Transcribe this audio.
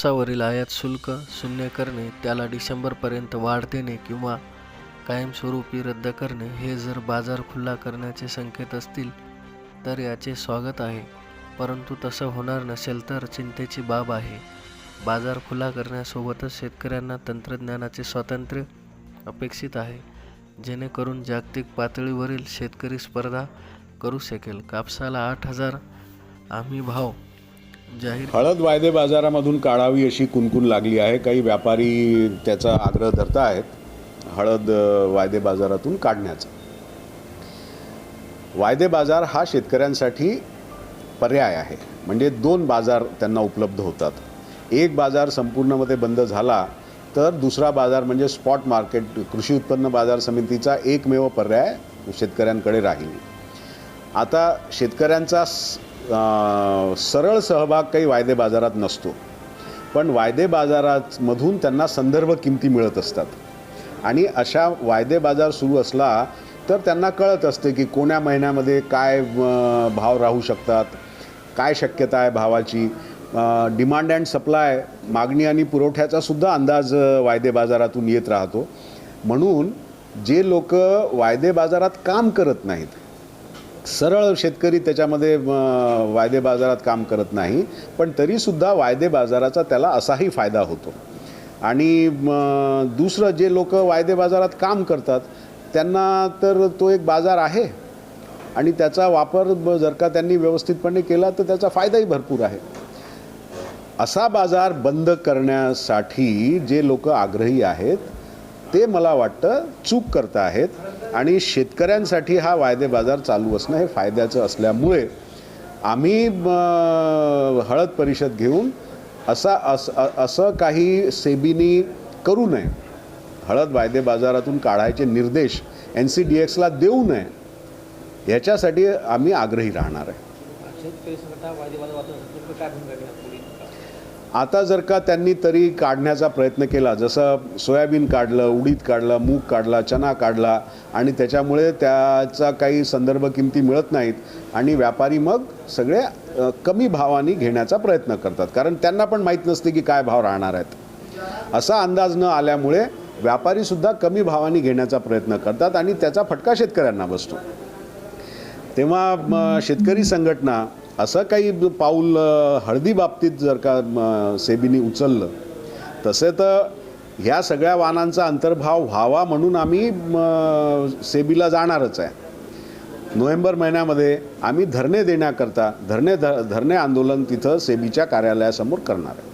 कापसावरील आयात शुल्क शून्य करणे त्याला डिसेंबरपर्यंत वाढ देणे किंवा कायमस्वरूपी रद्द करणे हे जर बाजार खुला करण्याचे संकेत असतील तर याचे स्वागत आहे. परंतु तसं होणार नसेल तर चिंतेची बाब आहे. बाजार खुला करण्यासोबतच शेतकऱ्यांना तंत्रज्ञानाचे स्वातंत्र्य अपेक्षित आहे. जेणेकरून जागतिक पातळीवरील शेतकरी स्पर्धा करू शकेल. कापसाला आठ हजार आम्ही भाव हळद वायदे बाजारामधून काढावी अशी कुणकुण लागली आहे? काही व्यापारी त्याचा आग्रह धरत आहेत हळद वायदे बाजारातून काढण्याचा. वायदे बाजार हा शेतकऱ्यांसाठी पर्याय आहे. म्हणजे दोन बाजार त्यांना उपलब्ध होतात. एक बाजार संपूर्णमध्ये बंद झाला तर दुसरा बाजार म्हणजे स्पॉट मार्केट कृषी उत्पन्न बाजार समितीचा एकमेव पर्याय शेतकऱ्यांकडे राहील. आता शेतकऱ्यांचा सरळ सहभाग काही वायदे बाजारात नसतो. पण वायदे बाजारामधून त्यांना संदर्भ किमती मिळत असतात. आणि अशा वायदे बाजार सुरू असला तर त्यांना कळत असते की कोण्या महिन्यामध्ये काय भाव राहू शकतात काय शक्यता आहे भावाची. डिमांड अँड सप्लाय मागणी आणि पुरवठ्याचा सुद्धा अंदाज वायदे बाजारातून येत राहतो. म्हणून जे लोक वायदे बाजारात काम करत नाहीत सरळ शेतकरी त्याच्यामध्ये वायदे बाजारात काम करत नाही पण तरीसुद्धा वायदे बाजाराचा त्याला असाही फायदा होतो. आणि दुसरं जे लोक वायदे बाजारात काम करतात त्यांना तर तो एक बाजार आहे. आणि त्याचा वापर जर का त्यांनी व्यवस्थितपणे केला तर त्याचा फायदाही भरपूर आहे. असा बाजार बंद करण्यासाठी जे लोक आग्रही आहेत ते मला वाटतं चूक करत आहेत. आणि शेतकऱ्यांसाठी हा वायदे बाजार चालू असणं हे फायद्याचं असल्यामुळे आम्ही म, हळद परिषद घेऊन असा अस असं काही सेबीनी करू नये. हळद वायदे बाजारातून काढायचे निर्देश एन सी डी एक्सला देऊ नये ह्याच्यासाठी आम्ही आग्रही राहणार आहे. आता जर का त्यांनी तरी काढण्याचा प्रयत्न केला जसं सोयाबीन काढलं उडीद काढलं मूग काढला चना काढला आणि त्याच्यामुळे त्याचा काही संदर्भ किमती मिळत नाहीत आणि व्यापारी मग सगळे कमी भावाने घेण्याचा प्रयत्न करतात. कारण त्यांना पण माहीत नसते की काय भाव राहणार आहेत. असा अंदाज न आल्यामुळे व्यापारीसुद्धा कमी भावाने घेण्याचा प्रयत्न करतात आणि त्याचा फटका शेतकऱ्यांना बसतो. तेव्हा शेतकरी संघटना असं काही पाऊल हळदी बाबतीत जर का म, सेबीने उचललं तसे तर ह्या सगळ्या वाहनांचा अंतर्भाव व्हावा म्हणून आम्ही सेबीला जाणारच आहे. नोव्हेंबर महिन्यामध्ये आम्ही धरणे देण्याकरता धरणे ध धरणे आंदोलन तिथं सेबीच्या कार्यालयासमोर करणार आहे.